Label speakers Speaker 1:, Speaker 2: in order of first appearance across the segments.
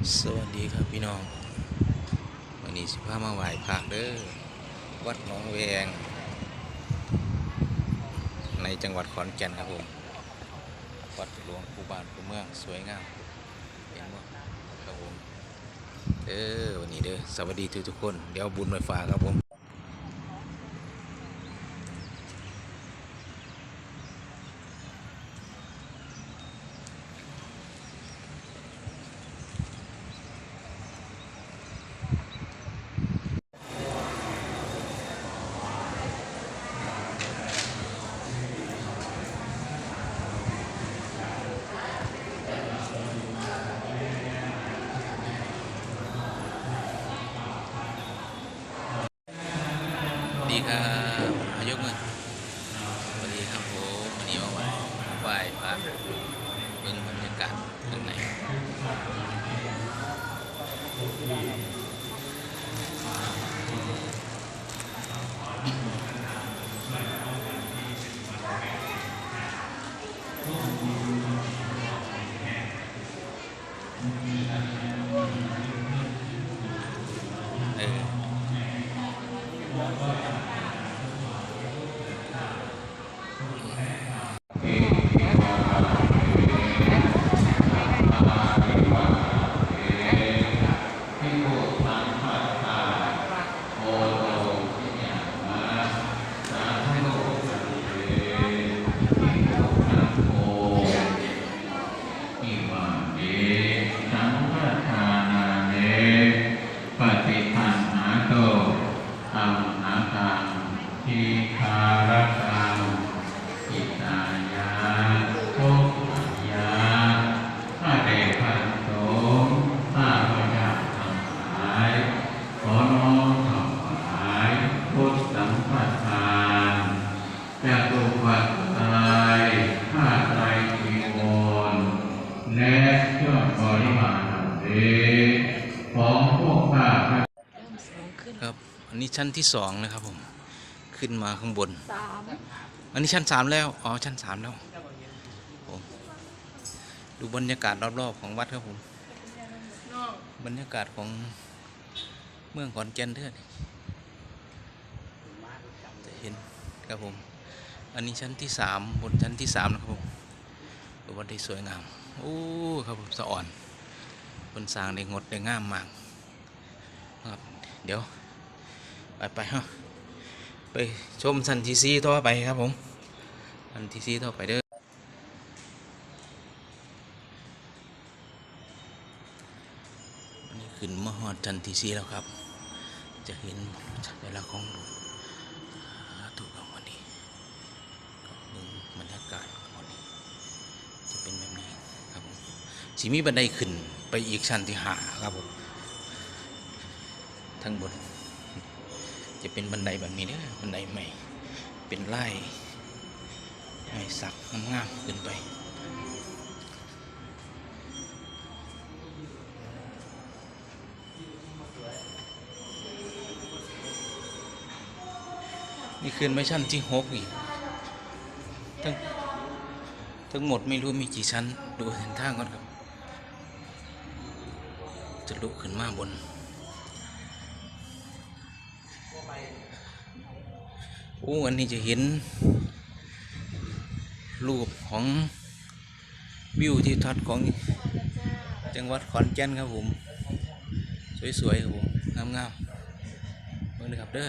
Speaker 1: สวัสดีครับพี่น้อง วันนี้สิพามาไหว้พระเด้อวัดหนองแวง ในจังหวัดขอนแก่นครับผม วัดหลวงปู่บานปู่เมืองสวยงามเห็นบ่ครับผมเด้อวันนี้เด้อสวัสดีทุกทุกคน เดี๋ยวบุญไปฝากครับผม ดีครับอายกเงินสวัสดีครับผมวันนี้มาไหว้ไหว้พระเบิ่งบรรยากาศข้างในเออ
Speaker 2: มาเอสังฆทานาเนปฏิปันหาโตอัมหาตังที คารตังอิตายาทุกขยาข้าแต่พันโสข้าพเจ้าทั้งหลายขอน้อมถวายพุทธสังฆทานจะตุปัจจัยข้าไตรจีวรและยอดบริวารทั้งเอของพวกข้า
Speaker 1: ครับอันนี้ชั้นที่สองนะครับผม ขึ้นมาข้างบน
Speaker 3: สาม
Speaker 1: อันนี้ชั้นสามแล้ว อ๋อ ชั้นสามแล้วผมดูบรรยากาศรอบๆของวัดครับผม บรรยากาศของเมืองขอนแก่นเท่านี้จะเห็นครับผม อันนี้ชั้นที่สามบนชั้นที่สามนะครับผมดูวัดได้สวยงาม โอ้ครับผมสะอ่อนบนสร้างได้งดได้งามมากครับ เดี๋ยว ไปไปฮะ ไปชมชันที่สี่ต่อไปครับผมชันที่สี่ต่อไปเด้ออันนี้ขึ้นมาฮอดชันที่สี่แล้วครับ จะเห็นเวลาของหลวงถูกครับวันนี้ก็เบิ่งบรรยากาศวันนี้จะเป็นแบบนี้ครับผมสีมีบันไดขึ้นไปอีกชั้นที่ห้าครับผมทั้งบน จะเป็นบันไดแบบนี้เด้อบันไดใหม่ เป็นไล่ไม้สักงามๆขึ้นไปนี่คืนไม่ชั้นที่หกอีกทั้งทั้งหมดไม่รู้มีกี่ชั้น ดูเห็นทางก่อนครับ จะลุกขึ้นมาบน โอ้อันนี้จะเห็น รูปของวิวที่ทัดของจังหวัดขอนแก่นครับผม สวยๆครับผมงามๆเบิ่งเลยครับเด้อ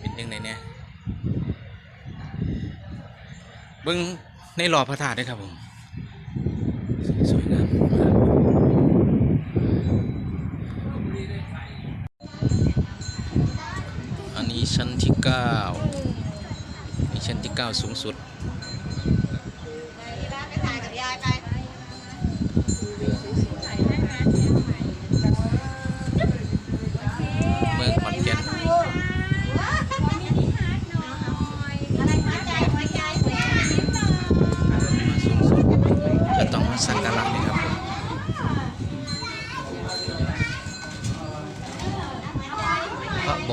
Speaker 1: เป็นยังไงเนี่ยเบิ้งในหล่อพระธาตุด้วยครับผมสวยงามอันนี้ชั้นที่ เก้านี่ชั้นที่เก้าสูงสุด
Speaker 3: ไปถ่ายกับยายไป
Speaker 1: เมืองขอนแก่น
Speaker 3: อะไรหัวใจหัวใจหัวใจ
Speaker 1: สูงสุดจะต้องมาสักการะ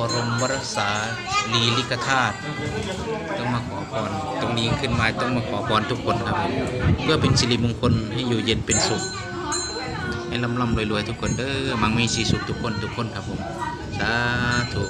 Speaker 1: รับผมพระบรมวรสารีริกธาตุต้องมาขอพรตรงนี้ขึ้นมาต้องมาขอพรทุกคนครับผมเพื่อเป็นสิริมงคลให้อยู่เย็นเป็นสุข ให้ร่ำร่ำรวยๆทุกคนเด้อมังมีสีสุขทุกคนทุกคนครับผมสาธุ